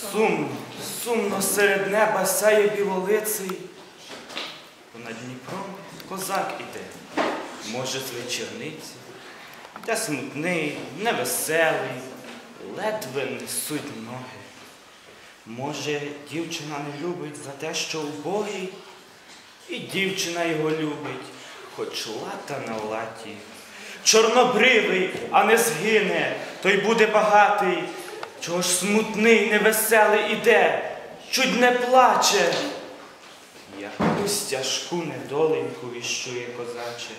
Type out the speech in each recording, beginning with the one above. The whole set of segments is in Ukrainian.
Сумно, сумно серед неба сяє білолиций. Понад Дніпром козак іде, може з вечорниці, та смутний, невеселий, ледве несуть ноги. Може, дівчина не любить за те, що убогий, і дівчина його любить, хоч лата на латі. Чорнобривий, а не згине, той буде багатий. Чого ж смутний, невеселий іде, чуть не плаче. Якусь тяжку недоленьку віщує козаче.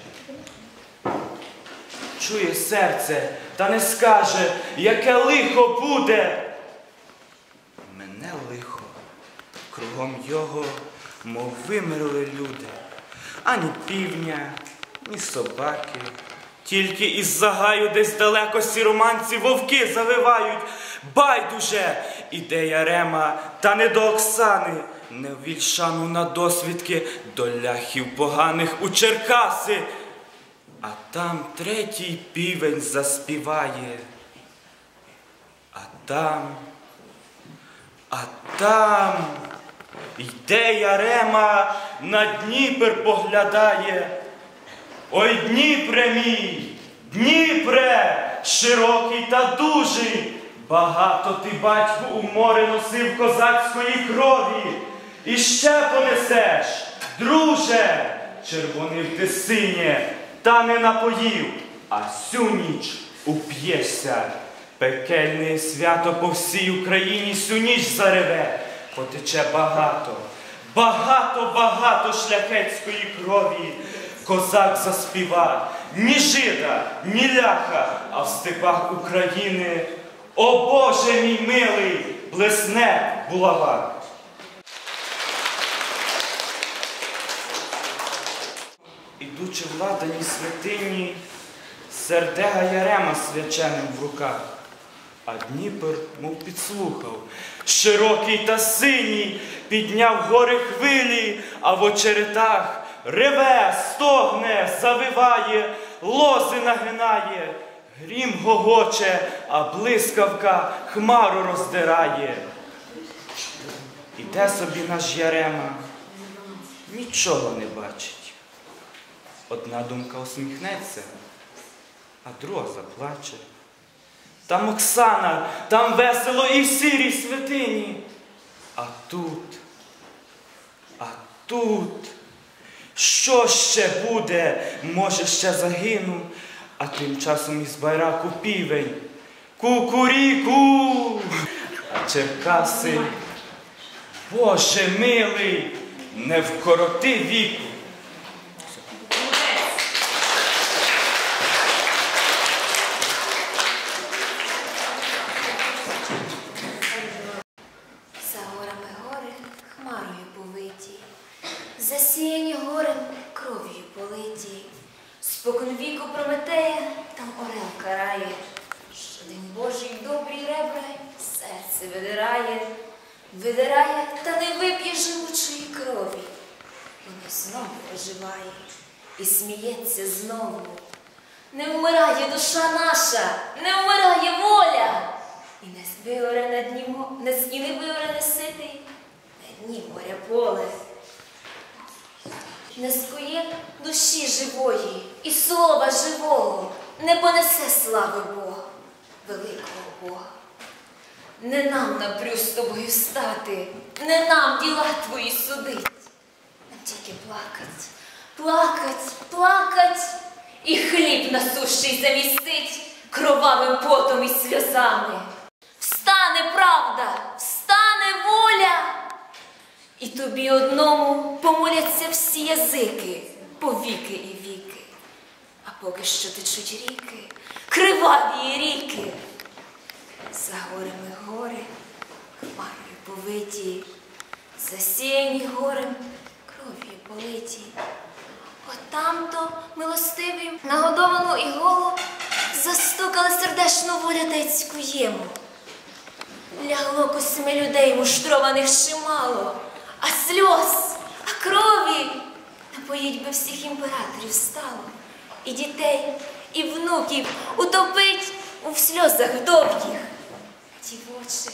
Чує серце, та не скаже, яке лихо буде. Мене лихо, кругом його, мов вимерли люди, ані півня, ні собаки. Тільки із загаю десь далеко сіроманці вовки завивають. Байдуже, іде Ярема, та не до Оксани, не в вільшану на досвідки до ляхів поганих у Черкаси. А там третій півень заспіває. А там, а там йде Ярема, на Дніпер поглядає. Ой, Дніпре мій, Дніпре, широкий та дужий, багато ти, батьку, у море носив козацької крові. І ще понесеш, друже, червонив ти синє, та не напоїв, а сю ніч уп'єшся. Пекельне свято по всій Україні сю ніч зареве, потече багато, багато, багато шляхетської крові. Козак заспіва, ні жида, ні ляха, а в степах України. О Боже мій милий, блесне булава. Ідучи в ладаній святині, сердега Ярема свяченим в руках, а Дніпер, мов підслухав, широкий та синій, підняв гори хвилі, а в очеретах реве, стогне, завиває, лози нагинає, грім гогоче, а блискавка хмару роздирає. Іде собі наш Ярема, нічого не бачить. Одна думка усміхнеться, а друга заплаче. Там Оксана, там весело і в сірій святині. А тут, а тут, що ще буде? Може, ще загину, а тим часом із байраку півень. Кукуріку! А Черкаси, Боже милий, не вкороти віку. За горами гори хмарою повиті, засіяні горем кров'ю политі. Спокон Прометея там орел карає, Щодень Божий в добрій ребра серце видирає, видирає, та не вип'є живучої крові. Воно знову оживає і сміється знову. Не вмирає душа наша, не вмирає воля. І не виоре на дні не і не виоре не ситий на дні моря поле. Не скує душі живої слова живого, не понесе слави Бога, великого Бога. Не нам напрю з тобою стати, не нам діла твої судить. Нам тільки плакать, плакать, плакать, і хліб насущий замістить кровавим потом і сльозами. Встане правда, встане воля, і тобі одному помоляться всі язики, повіки поки що течуть ріки, криваві ріки. За горами гори, хмарою повиті, засіяні горем, кров'ю политі. Отам-то милостиві нагодовану і голу застукали сердешну волятецьку єму. Лягло косми людей муштрованих чимало, а сльоз, а крові напоїть би всіх імператорів стало, і дітей, і внуків утопить у сльозах довгих. Ті очі